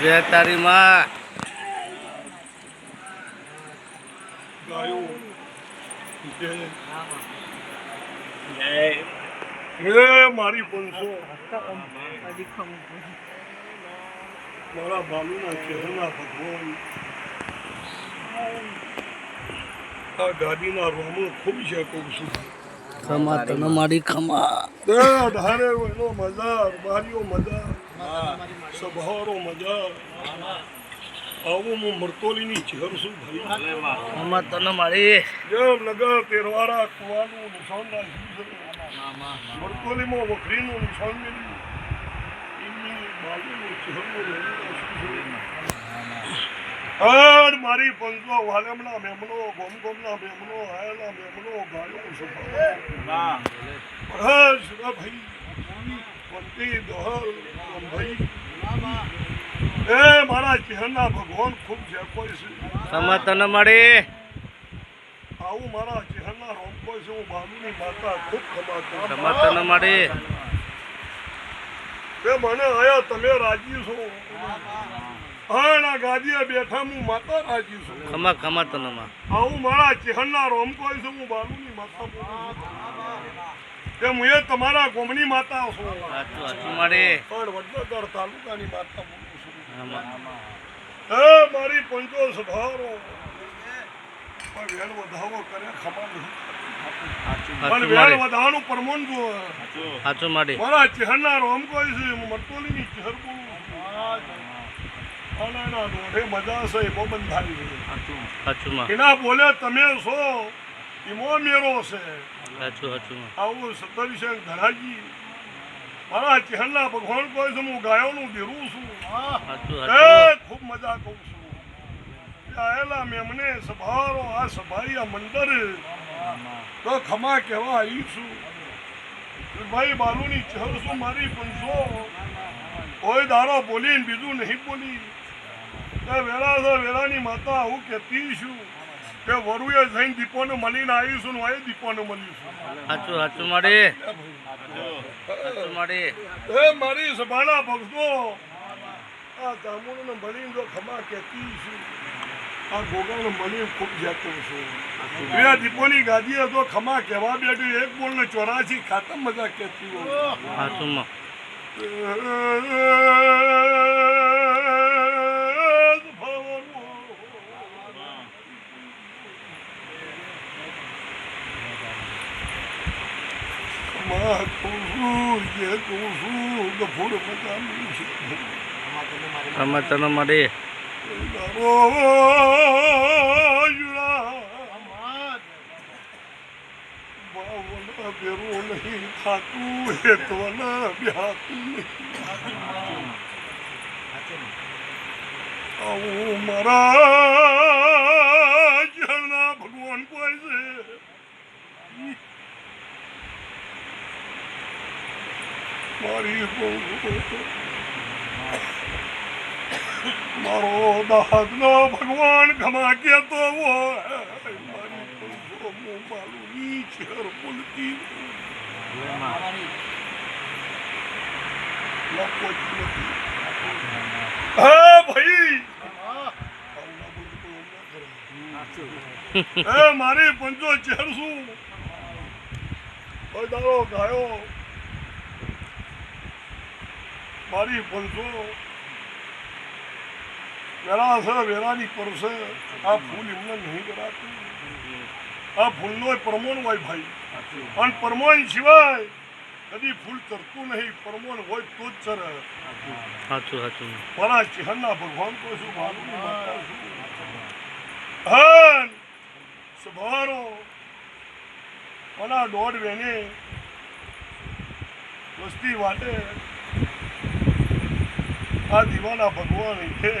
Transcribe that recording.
જય તારી માં. મારી પંસો મારા બાલુના ચહેરા ભગવાન. આ ગાડીના રોમો ખૂબ છે કહું છું ખમા તને મારી ખમા સભારો મજા આવું. હું મરતોલીની ચહેર છું ભાઈ. મામા તને મારી જેમ નગર તેરવાડા કુવાનું નિશાન રાખ્યું છે મરતોલીમાં વખરીનું નિશાન મેળવ્યું. એમની બાજુનું રહેલું હર મારી પંચો વાલેમના મેમનો ગોમ ગોમના મેમનો આયલા મેમનો ગાયો સભા હર્ષ ભાઈ. વંતી દહલ ભાઈ એ મારા ચહેરના ભગવાન ખૂબ છે કોઈ છે. ખમા તને મારી આવું મારા ચહેરના રોમકો છે. હું બાબુની માતા ખૂબ તને મને આયા તમે રાજી છો? હા ના ગાદીએ બેઠા હું માતા રાજી છું. ખમા ખમા આવું મારા ચહેરના રોમકો છે. હું બાબુની માતા છું હું એ તમારા ગોમની માતા છું. પણ વડનગર તાલુકાની માતા બોલું છું. હે મારી પંચો સભારો વેલ વધાવો કરે ખમા પણ વેળ વધાવાનું પરમોન જો સાચું મારી. મારા ચહેરના રોમ કોઈ છે હું મરતોલીની ચહેર બોલું અને એના દોઢે મજા છે એ બહુ બંધાઈ સાચું એના બોલે તમે છો ઈમો મેરો છે. આવું સતરશે ધરાજી. મારા ચહેરના ભગવાન કોઈ છે હું ગાયોનું ધીરું છું. ખૂબ મજા કહું છું. આયેલા મેમને સભારો આ સભાઈ મંદર તો ખમા કહેવા આવી છું. ભાઈ બાલુની ચહેર શું મારી પંચો? કોઈ દારો બોલીને બીજું નહીં બોલી. વેરા વેરાની છે માતા આવું કહેતી છું. કે વરુએ જઈને દીપોને મળીને આવીશું હું અહીં દીપોને મળીશું. સાચું સાચું મારી. સાચું એ મારી સભાના ભક્તો આ જામુનને મળીને જો ખમા કહેતી છું આ ગોગાને મળીને ખૂબ જતો છું પ્રિયા દીપોની ગાદીએ તો ખમા કહેવા બેઠી એક બોલને ચોરાશી ખાતમ મજા કહેતી હોય. સાચું માં ખમા તને મારી બેરું નહીં ખાતું બ્યાતું નહીં આવું મારા જળના ભગવાન કોઈ છે મારી મારો દાદનો ભગવાન ખમા કેતો હોય મારી બહુ હું બાલુની ચેર બોલતી હા ભાઈ મારી પંચો ચેર શું ગાયો મારી પંચો વેરા છે વેરાની પરસે આ ફૂલ એમને નહીં કરાતું. આ ફૂલનો પરમોન હોય ભાઈ. અને પરમોન સિવાય કદી ફૂલ ચરતું નહીં. પરમોન હોય તો જ ચરે સાચું સાચું. મારા ચહેરના ભગવાન તો શું મારું માતા હન સભારો મને દોઢ વેને વસ્તી વાટે આ દીવાના ભગવાન છે